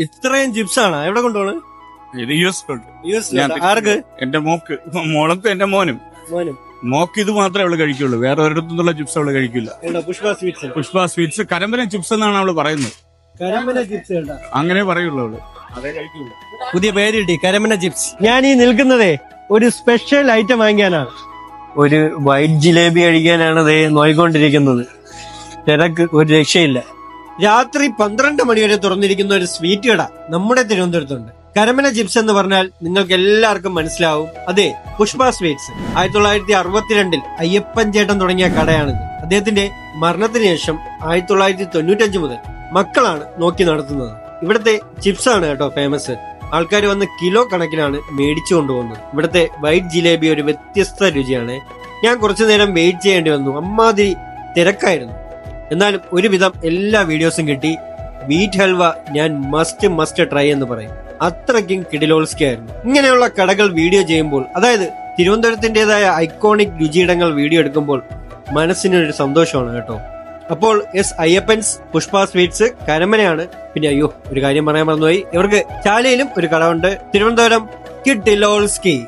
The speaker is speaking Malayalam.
ഇത്രയും ജിപ്സ് ആണ് എവിടെ കൊണ്ടുപോണ്? ഇത് യു എസ് യു ആർക്ക്? എന്റെ മോക്ക്. മോളത്ത് എന്റെ മോനും. മോനും. മോക്ക് ഇത് മാത്രമേ അവൾ കഴിക്കുള്ളൂ. വേറെ ഒരിടത്തുനിന്നുള്ള ജിപ്സ് ചിപ്സ് അവൾ കഴിക്കില്ല. Pushpa sweets. Pushpa sweets Karamana chips എന്നാണ് അവൾ പറയുന്നത്. കരമ്പന ചിപ്സ് കണ്ട അങ്ങനെ പറയുള്ളൂ അവൾ. അതേ പുതിയ പേര് കിട്ടി കരമന ചിപ്സ് ഞാൻ ഈ നിൽക്കുന്നതേ ഒരു സ്പെഷ്യൽ ഐറ്റം വാങ്ങിക്കാനാണ്. ഒരു വൈറ്റ് ജിലേബി കഴിക്കാനാണ് ദേ നോയിക്കൊണ്ടിരിക്കുന്നത്. തിരക്ക് ഒരു രക്ഷയില്ല. രാത്രി പന്ത്രണ്ട് മണിവരെ തുറന്നിരിക്കുന്ന ഒരു സ്വീറ്റ് കട നമ്മുടെ തിരുവനന്തപുരത്തുണ്ട്. കരമന ചിപ്സ് എന്ന് പറഞ്ഞാൽ നിങ്ങൾക്ക് എല്ലാവർക്കും മനസ്സിലാവും. അതെ പുഷ്പ സ്വീറ്റ്സ്. ആയിരത്തി തൊള്ളായിരത്തി അറുപത്തിരണ്ടിൽ അയ്യപ്പൻ ചേട്ടൻ തുടങ്ങിയ കടയാണിത്. അദ്ദേഹത്തിന്റെ മരണത്തിന് ശേഷം ആയിരത്തി തൊള്ളായിരത്തി തൊണ്ണൂറ്റഞ്ച് മുതൽ മക്കളാണ് നോക്കി നടത്തുന്നത്. ഇവിടുത്തെ ചിപ്സ് ആണ് കേട്ടോ ഫേമസ് ആൾക്കാർ വന്ന് കിലോ കണക്കിനാണ് മേടിച്ചു കൊണ്ടുപോകുന്നത്. ഇവിടുത്തെ വൈറ്റ് ജിലേബി ഒരു വ്യത്യസ്ത രുചിയാണ്. ഞാൻ കുറച്ചു നേരം വെയിറ്റ് ചെയ്യേണ്ടി വന്നു. അമ്മാതിരി തിരക്കായിരുന്നു. എന്നാലും ഒരുവിധം എല്ലാ വീഡിയോസും കിട്ടി. വീറ്റ് ഹൽവ ഞാൻ മസ്റ്റ് മസ്റ്റ് ട്രൈ എന്ന് പറയും. അത്രയ്ക്കും കിടിലോൾസ്കി ആയിരുന്നു. ഇങ്ങനെയുള്ള കടകൾ വീഡിയോ ചെയ്യുമ്പോൾ അതായത് തിരുവനന്തപുരത്തിന്റേതായ ഐക്കോണിക് രുചിയിടങ്ങൾ വീഡിയോ എടുക്കുമ്പോൾ മനസ്സിനൊരു സന്തോഷമാണ് കേട്ടോ. അപ്പോൾ എസ് അയ്യപ്പൻസ് പുഷ്പ സ്വീറ്റ്സ് കരമനയാണ്. പിന്നെ അയ്യോ ഒരു കാര്യം പറയാൻ മറന്നുപോയി. ഇവർക്ക് ചാലയിലും ഒരു കട ഉണ്ട്. തിരുവനന്തപുരം കിഡിലോൾസ്കി